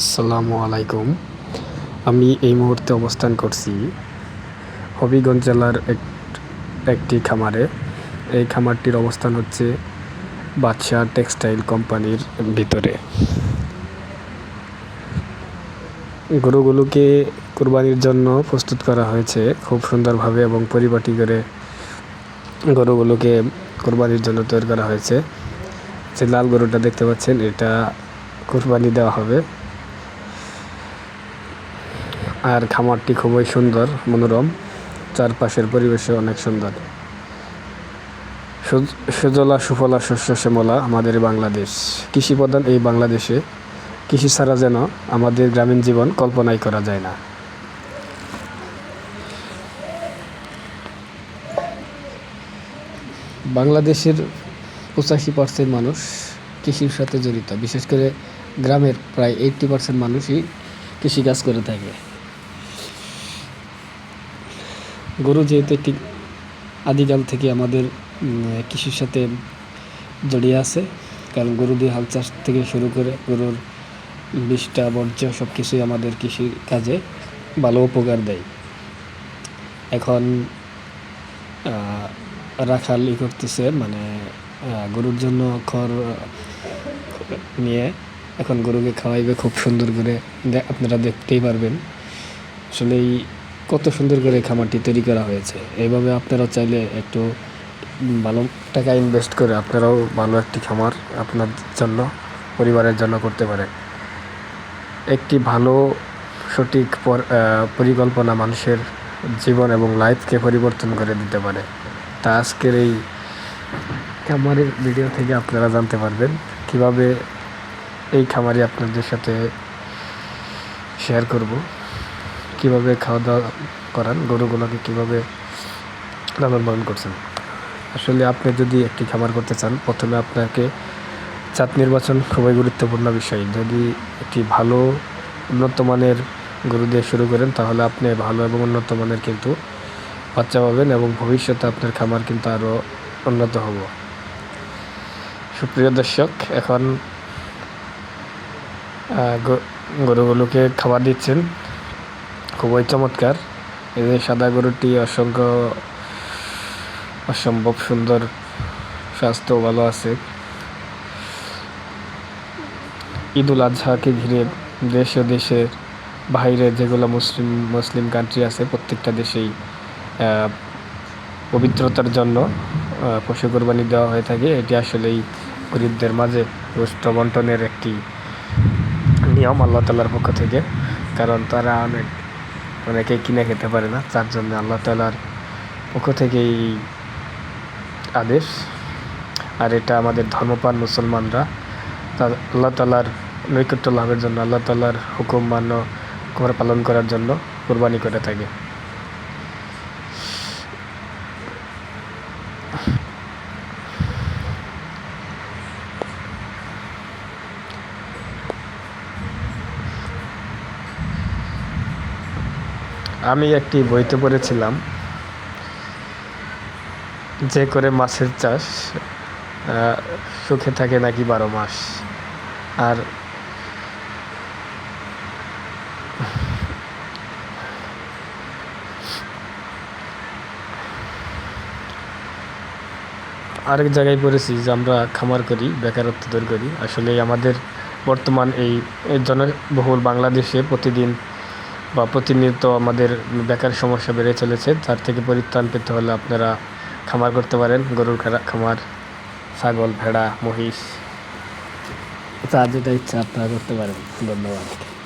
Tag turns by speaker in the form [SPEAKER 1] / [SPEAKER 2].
[SPEAKER 1] আসসালামু আলাইকুম। আমি এই মুহূর্তে অবস্থান করছি হবিগঞ্জ জেলার এক একটি খামারে। এই খামারটির অবস্থান হচ্ছে বাদশাহ টেক্সটাইল কোম্পানির ভিতরে। গরুগুলোকে কোরবানির জন্য প্রস্তুত করা হয়েছে খুব সুন্দরভাবে এবং পরিপাটি করে গরুগুলোকে কোরবানির জন্য তৈরি করা হয়েছে। যে লাল গরুটা দেখতে পাচ্ছেন, এটা কোরবানি দেওয়া হবে। আর খামারটি খুবই সুন্দর, মনোরম। চারপাশের পরিবেশও অনেক সুন্দর। সুজলা, সুফলা, শস্য, শ্যামলা আমাদের বাংলাদেশ। কৃষি প্রধান এই বাংলাদেশে। কৃষি ছাড়া যেন আমাদের গ্রামীণ জীবন কল্পনাই করা যায় না। বাংলাদেশের পঁচাশি পার্সেন্ট মানুষ কৃষির সাথে জড়িত। বিশেষ করে গ্রামের প্রায় এইট্টি পার্সেন্ট মানুষই কৃষিকাজ করে থাকে। গরু যেহেতু একটি আদিকাল থেকে আমাদের কৃষির সাথে জড়িয়ে আছে, কারণ গরু দিয়ে হাল চাষ থেকে শুরু করে গরুর বিষটা, বর্জ্য সব কিছুই আমাদের কৃষির কাজে ভালো উপকার দেয়। এখন রাখাল ই করতেছে মানে গরুর জন্য খড় নিয়ে এখন গরুকে খাওয়াইবে, খুব সুন্দর করে আপনারা দেখতেই পারবেন। আসলে এই কত সুন্দর করে খামারটি তৈরি করা হয়েছে। এইভাবে আপনারাও চাইলে একটু ভালো টাকা ইনভেস্ট করে আপনারাও ভালো একটি খামার আপনার জন্য, পরিবারের জন্য করতে পারেন একটি ভালো, সঠিক পর- পরিকল্পনা মানুষের জীবন এবং লাইফকে পরিবর্তন করে দিতে পারে। তা আজকের এই খামারের ভিডিও থেকে আপনারা জানতে পারবেন কীভাবে এই খামারে আপনাদের সাথে শেয়ার করব। কীভাবে খাওয়া দাওয়া করান? গরুগুলোকে কীভাবে লালন পালন করছেন? আসলে আপনি যদি একটি খামার করতে চান, প্রথমে আপনাকে জাত নির্বাচন খুবই গুরুত্বপূর্ণ বিষয়। যদি একটি ভালো উন্নত মানের গরু দিয়ে শুরু করেন, তাহলে আপনি ভালো এবং উন্নত মানের কিন্তু বাচ্চা পাবেন এবং ভবিষ্যতে আপনার খামার কিন্তু আরও উন্নত হব। সুপ্রিয় দর্শক, এখন গরুগুলোকে খাবার দিচ্ছেন। খুবই চমৎকার। এই যে সাদা গরুটি অসংখ্য অসম্ভব সুন্দর, স্বাস্থ্য ভালো আছে। ঈদুল আজহাকে ঘিরে দেশ ও দেশের বাইরে যেগুলো মুসলিম মুসলিম কান্ট্রি আছে, প্রত্যেকটা দেশেই পবিত্রতার জন্য পশু কোরবানি দেওয়া হয়ে থাকে। এটি আসলেই গরিবদের মাঝে গোষ্ঠ বন্টনের একটি নিয়ম আল্লাহ তালার পক্ষ থেকে, কারণ তারা অনেক অনেকে কিনে খেতে পারে না, তার জন্য আল্লাহ তালার পক্ষ থেকে এই আদেশ। আর এটা আমাদের ধর্মপান মুসলমানরা আল্লাহ তালার নৈকট্য লাভের জন্য, আল্লাহ তালার হুকুম মান্য পালন করার জন্য কোরবানি করে থাকে। আমি একটি বইতে পড়েছিলাম, যে করে মাছের চাষ সুখে থাকে নাকি বারো মাস। আর আরেক জায়গায় পড়েছি যে আমরা খামার করি, বেকারত্ব দূর করি। আসলে আমাদের বর্তমান এই জনবহুল বাংলাদেশে প্রতিদিন বা প্রতিনিয়ত আমাদের বেকার সমস্যা বেড়ে চলেছে, তার থেকে পরিত্রাণ পেতে হলে আপনারা খামার করতে পারেন। গরুর খামার, ছাগল, ভেড়া, মহিষ। যা যেটা ইচ্ছা আপনারা করতে পারেন। ধন্যবাদ।